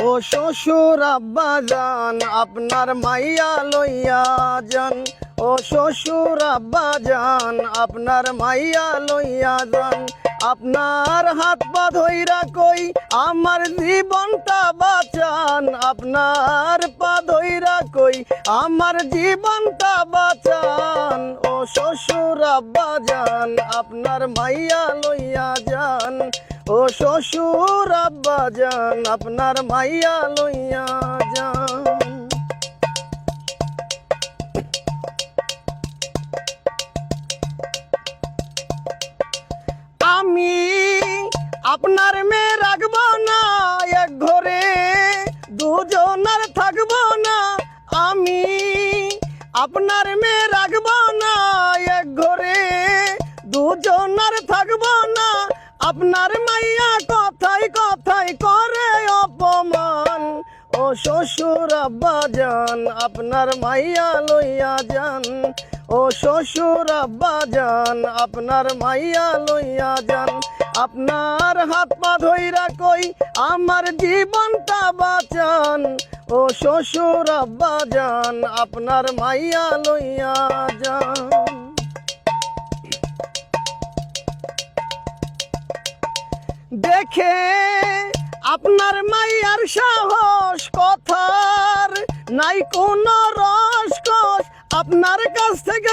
ও শ্বশুর আব্বা যান, আপনার মাইয়া লইয়া যান। ও শ্বশুর আব্বা যান, আপনার মাইয়া লইয়া যান। আপনার হাত পা ধইরা কই, আমার জীবনটা বাঁচান। আপনার পা ধইরা কই, আমার জীবনটা বাঁচান। ও শ্বশুর আব্বা যান, আপনার মাইয়া লইয়া যান। ও শ্বশুর আব্বা যান, আপনার মাইয়া লইয়া যান। আমি আপনার মেয়ে রাখব না, এক ঘরে দুজনার থাকব না। আমি আপনার মেয়ে রাখব আপনার মাইয়া কথাই কথাই করে অপমান। ও শ্বশুর আব্বা যান, আপনার মাইয়া লইয়া যান। ও শ্বশুর আব্বা যান, আপনার মাইয়া লইয়া যান। আপনার হাত পা ধইরা কই আমার জীবনটা বাঁচান। ও শ্বশুর আব্বা যান, আপনার মাইয়া লইয়া যান। দেখে আপনার মাইয়ার সাহস কথার নাই কোন রসকস। আপনার কাছ থেকে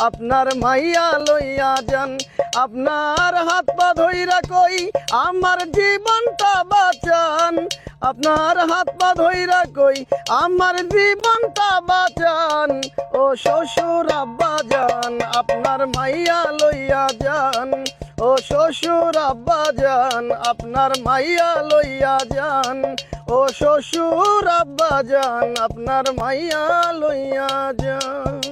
আপনার মাইয়া লইয়া যান। আপনার হাত পা ধইরা কই আমার জীবনটা বাঁচান। আপনার হাত পা ধইরা কই আমার জীবনটা বাঁচান। ও শ্বশুর আব্বা যান, আপনার মাইয়া লইয়া যান। ও শ্বশুর আব্বা যান, আপনার মাইয়া লইয়া যান। ও শ্বশুর আব্বা যান, আপনার মাইয়া লইয়া যান।